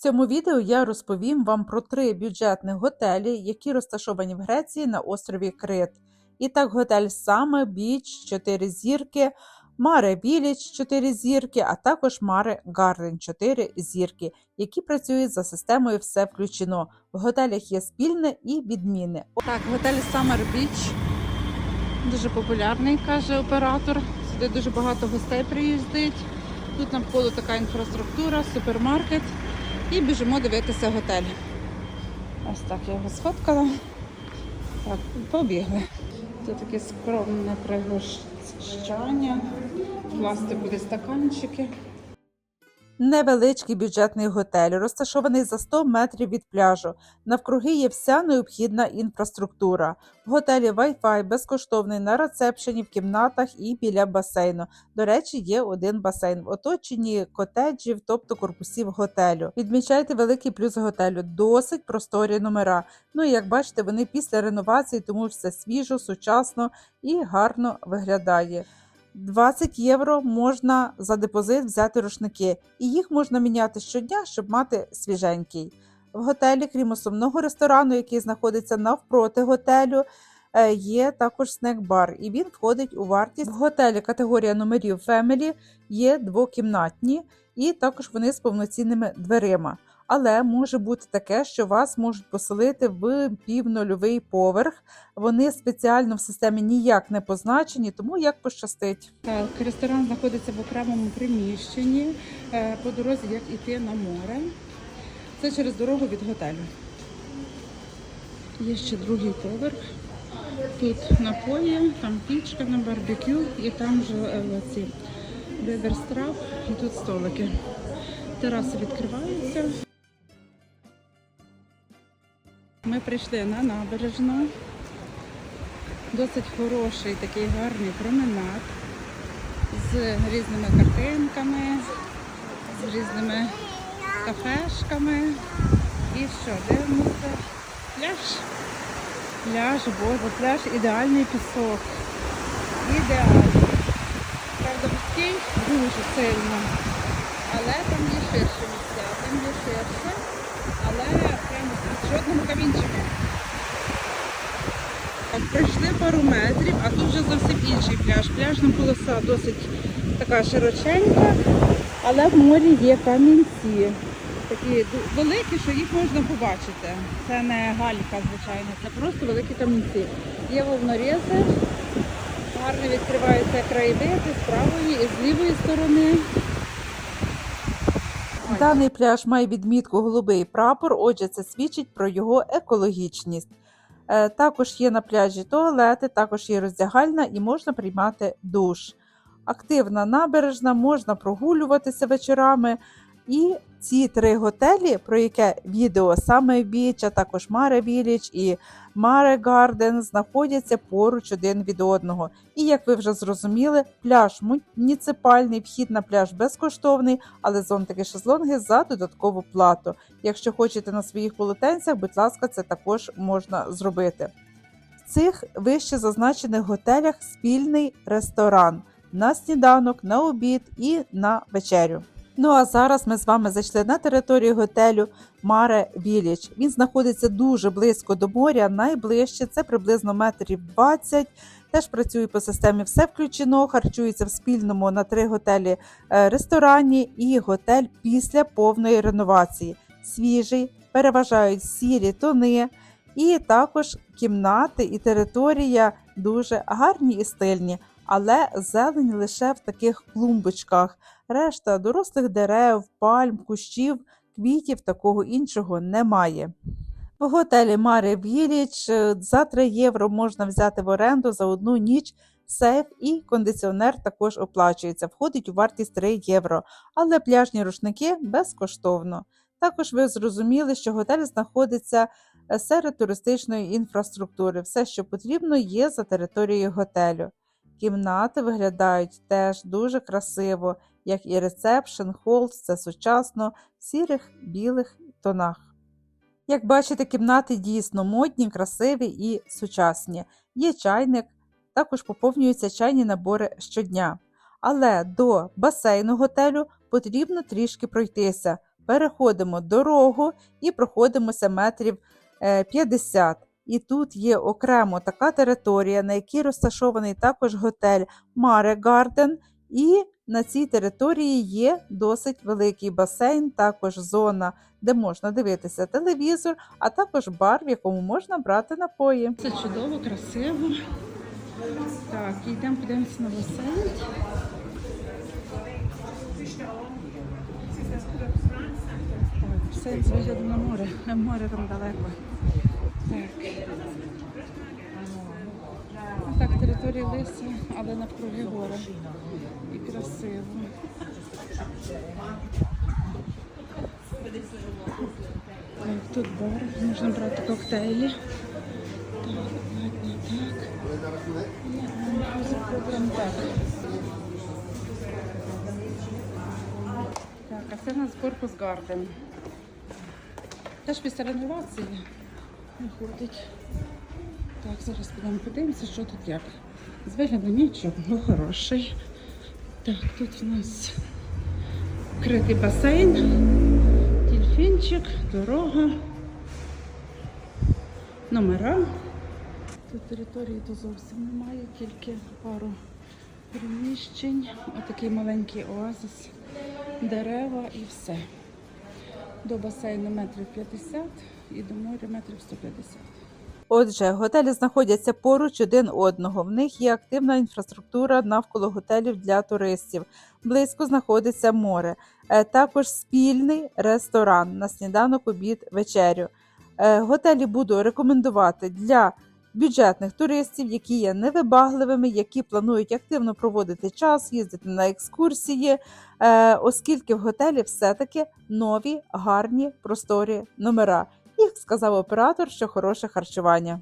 цьому відео я розповім вам про три бюджетних готелі, які розташовані в Греції на острові Крит. І так, готель Саме Біч 4 зірки, Маре Віліч 4 зірки, а також Маре Гарден 4 зірки, які працюють за системою Все включено. В готелях є спільне і відмінне. Так, готель Summer Beach. Дуже популярний, каже оператор. Сюди дуже багато гостей приїздить. Тут навколо така інфраструктура, супермаркет. І біжимо дивитися готель. Ось так я його сфоткала. Так, побігли. Тут таке скромне пригощання, пластикові стаканчики. Невеличкий бюджетний готель, розташований за 100 метрів від пляжу. Навкруги є вся необхідна інфраструктура. В готелі Wi-Fi безкоштовний на рецепшені, в кімнатах і біля басейну. До речі, є один басейн в оточенні котеджів, тобто корпусів готелю. Відмічайте великий плюс готелю, досить просторі номера. Ну і як бачите, вони після реновації, тому все свіжо, сучасно і гарно виглядає. 20 євро можна за депозит взяти рушники, і їх можна міняти щодня, щоб мати свіженький. В готелі, крім основного ресторану, який знаходиться навпроти готелю, е, є також снек-бар, і він входить у вартість. В готелі категорія номерів Family є двокімнатні, і також вони з повноцінними дверима. Але може бути таке, що вас можуть поселити в півнольовий поверх. Вони спеціально в системі ніяк не позначені, тому як пощастить. Так, ресторан знаходиться в окремому приміщенні е, по дорозі, як іти на море. Це через дорогу від готелю. Є ще другий поверх. Тут напої, там пічка на барбекю і там же е, ці беберстрап і тут столики. Тераси відкриваються. Ми прийшли на набережну. Досить хороший такий гарний променад з різними картинками, з різними кафешками. І що, дивимося? Пляж. Пляж, боже, пляж, ідеальний пісок. Ідеальний. Правда, вузький дуже сильно. Але там є ширше місця, там є ширше, але прямо тут жодного камінчика. Пройшли пару метрів, а тут вже зовсім інший пляж. Пляжна полоса досить така широченька, але в морі є камінці. Такі великі, що їх можна побачити. Це не галька, звичайно, це просто великі камінці. Є волнорези, гарно відкриваються краєвиди з правої і з лівої сторони. Даний пляж має відмітку голубий прапор, отже, це свідчить про його екологічність. Е, Також є на пляжі туалети, також є роздягальна і можна приймати душ. Активна набережна, можна прогулюватися вечорами. І ці три готелі, про яке відео саме Біч, а також Маре Віліч і Маре Гарден, знаходяться поруч один від одного. І як ви вже зрозуміли, пляж муніципальний, вхід на пляж безкоштовний, але зонтики шезлонги за додаткову плату. Якщо хочете на своїх полотенцях, будь ласка, це також можна зробити. В цих вище зазначених готелях спільний ресторан на сніданок, на обід і на вечерю. Ну а зараз ми з вами зайшли на територію готелю Маре Віліч. Він знаходиться дуже близько до моря, найближче це приблизно метрів 20. Теж працює по системі все включено, харчується в спільному на три готелі е, ресторані і готель після повної реновації. Свіжий, переважають сірі тони, і також кімнати і територія дуже гарні і стильні, але зелень лише в таких клумбочках. Решта дорослих дерев, пальм, кущів, квітів такого іншого немає. В готелі Маре Віліч е, за 3 євро можна взяти в оренду за одну ніч сейф і кондиціонер також оплачується, входить у вартість 3 євро, але пляжні рушники безкоштовно. Також ви зрозуміли, що готель знаходиться е, серед туристичної інфраструктури. Все, що потрібно, є за територією готелю. Кімнати виглядають теж дуже красиво, як і ресепшн, холл, все сучасно, в сірих білих тонах. Як бачите, кімнати дійсно модні, красиві і сучасні. Є чайник, також поповнюються чайні набори щодня. Але до басейну готелю потрібно трішки пройтися. переходимо дорогу і проходимося метрів е, 50. І тут є окремо така територія, на якій розташований також готель Маре Гарден. І на цій території є досить великий басейн, також зона, де можна дивитися телевізор, а також бар, в якому можна брати напої. Це чудово, красиво. Так, йдемо подивимося на басейн. Басейн з вигляду на море. Море там далеко. Ну, Так, територія лиса, але навкруги гори. І красиво. Тут бар, можна брати коктейлі. Так, ладно, так. Заходимо так. Так, а це у нас Корпус Гарден. Теж після реновації виходить. Так, зараз підемо подивимося, що тут як. З вигляду нічого, ну хороший. Так, тут у нас критий басейн, дельфінчик, дорога, номера. Тут території то зовсім немає, тільки пару приміщень, отакий маленький оазис, дерева і все. До басейну метрів 50 і до моря метрів 150. Отже, готелі знаходяться поруч один одного. В них є активна інфраструктура навколо готелів для туристів. Близько знаходиться море. Е, Також спільний ресторан на сніданок, обід, вечерю. Е, Готелі буду рекомендувати для бюджетних туристів, які є невибагливими, які планують активно проводити час, їздити на екскурсії, е, оскільки в готелі все-таки нові, гарні, просторі номера. І сказав оператор, що хороше харчування.